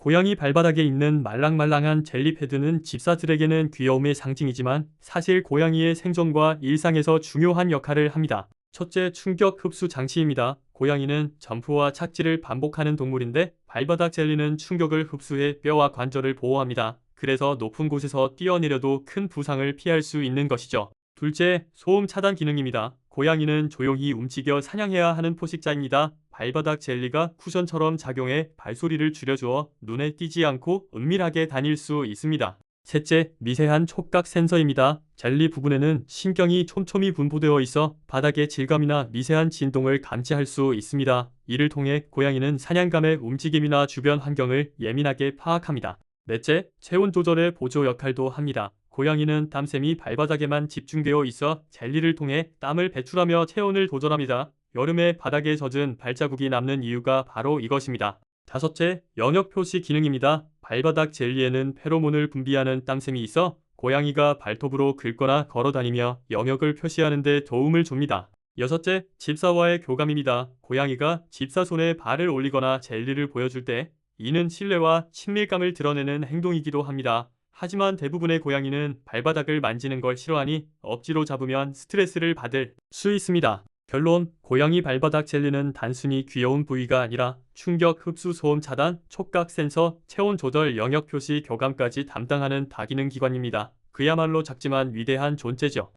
고양이 발바닥에 있는 말랑말랑한 젤리 패드는 집사들에게는 귀여움의 상징이지만 사실 고양이의 생존과 일상에서 중요한 역할을 합니다. 첫째, 충격 흡수 장치입니다. 고양이는 점프와 착지를 반복하는 동물인데 발바닥 젤리는 충격을 흡수해 뼈와 관절을 보호합니다. 그래서 높은 곳에서 뛰어내려도 큰 부상을 피할 수 있는 것이죠. 둘째, 소음 차단 기능입니다. 고양이는 조용히 움직여 사냥해야 하는 포식자입니다. 발바닥 젤리가 쿠션처럼 작용해 발소리를 줄여주어 눈에 띄지 않고 은밀하게 다닐 수 있습니다. 셋째, 미세한 촉각 센서입니다. 젤리 부분에는 신경이 촘촘히 분포되어 있어 바닥의 질감이나 미세한 진동을 감지할 수 있습니다. 이를 통해 고양이는 사냥감의 움직임이나 주변 환경을 예민하게 파악합니다. 넷째, 체온 조절의 보조 역할도 합니다. 고양이는 땀샘이 발바닥에만 집중되어 있어 젤리를 통해 땀을 배출하며 체온을 조절합니다. 여름에 바닥에 젖은 발자국이 남는 이유가 바로 이것입니다. 다섯째, 영역 표시 기능입니다. 발바닥 젤리에는 페로몬을 분비하는 땀샘이 있어 고양이가 발톱으로 긁거나 걸어다니며 영역을 표시하는 데 도움을 줍니다. 여섯째, 집사와의 교감입니다. 고양이가 집사 손에 발을 올리거나 젤리를 보여줄 때 이는 신뢰와 친밀감을 드러내는 행동이기도 합니다. 하지만 대부분의 고양이는 발바닥을 만지는 걸 싫어하니 억지로 잡으면 스트레스를 받을 수 있습니다. 결론, 고양이 발바닥 젤리는 단순히 귀여운 부위가 아니라 충격 흡수 소음 차단, 촉각 센서, 체온 조절, 영역 표시, 교감까지 담당하는 다기능 기관입니다. 그야말로 작지만 위대한 존재죠.